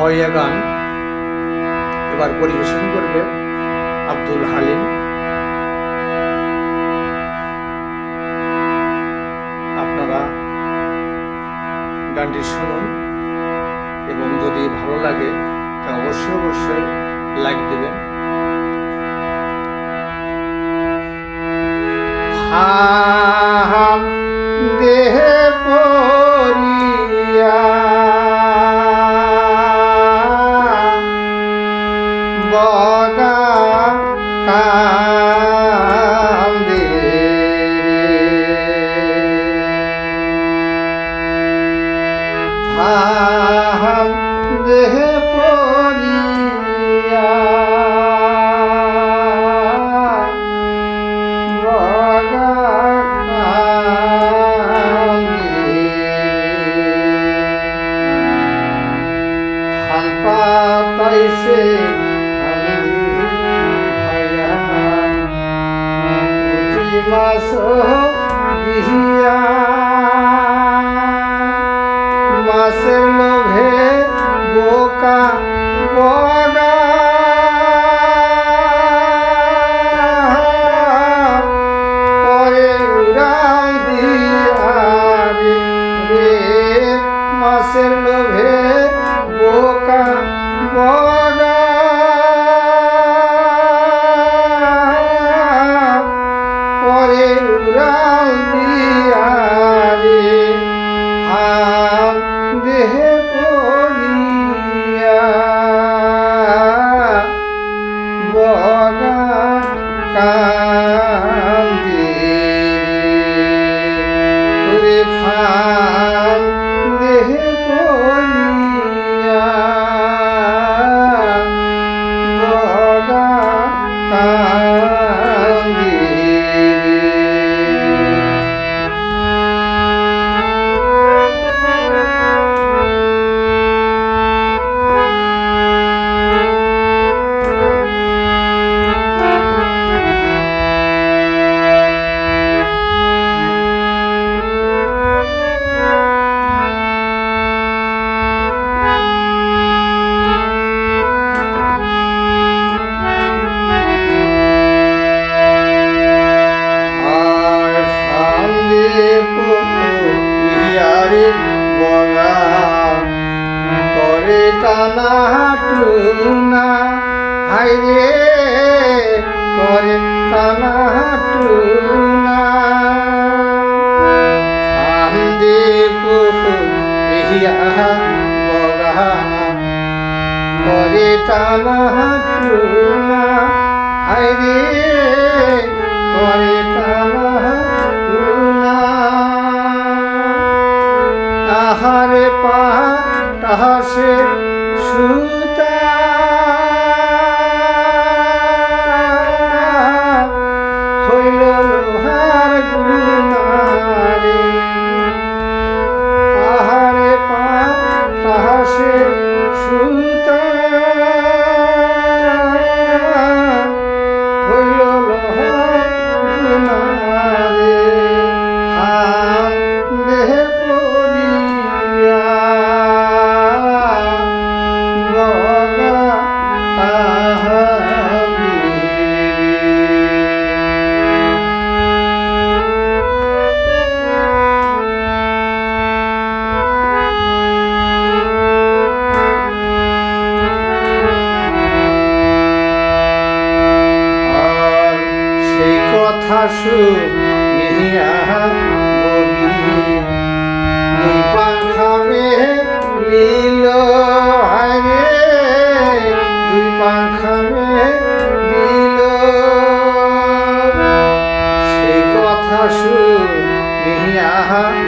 হইয়া গান। এবার পরিবেশন করবে আব্দুল হালিম। আপনারা গানটি শুনুন এবং যদি ভালো লাগে, তা অবশ্যই অবশ্যই লাইক দেবেন। আহাম দেহে পরিয়া বিহিয়া মাসের লোভে বোকা বগা পরে রে মাসের লোভে বোকা রে বলা করে টানা টুনা হাইরে করে টানা টুনা সামনে ইয়া বলা। করে টুনা 수. কথা শুনিয়া বলি দুই পাখা নীল হারে দুই পাখা নীল সেই কথা শুনিয়া বলি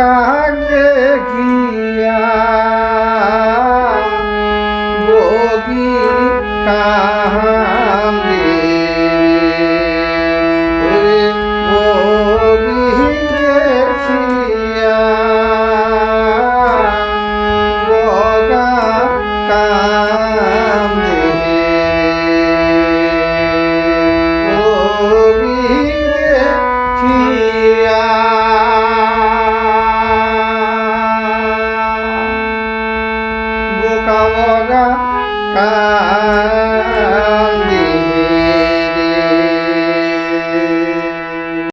বগাক দেখিয়া বগি কান্দে Ah.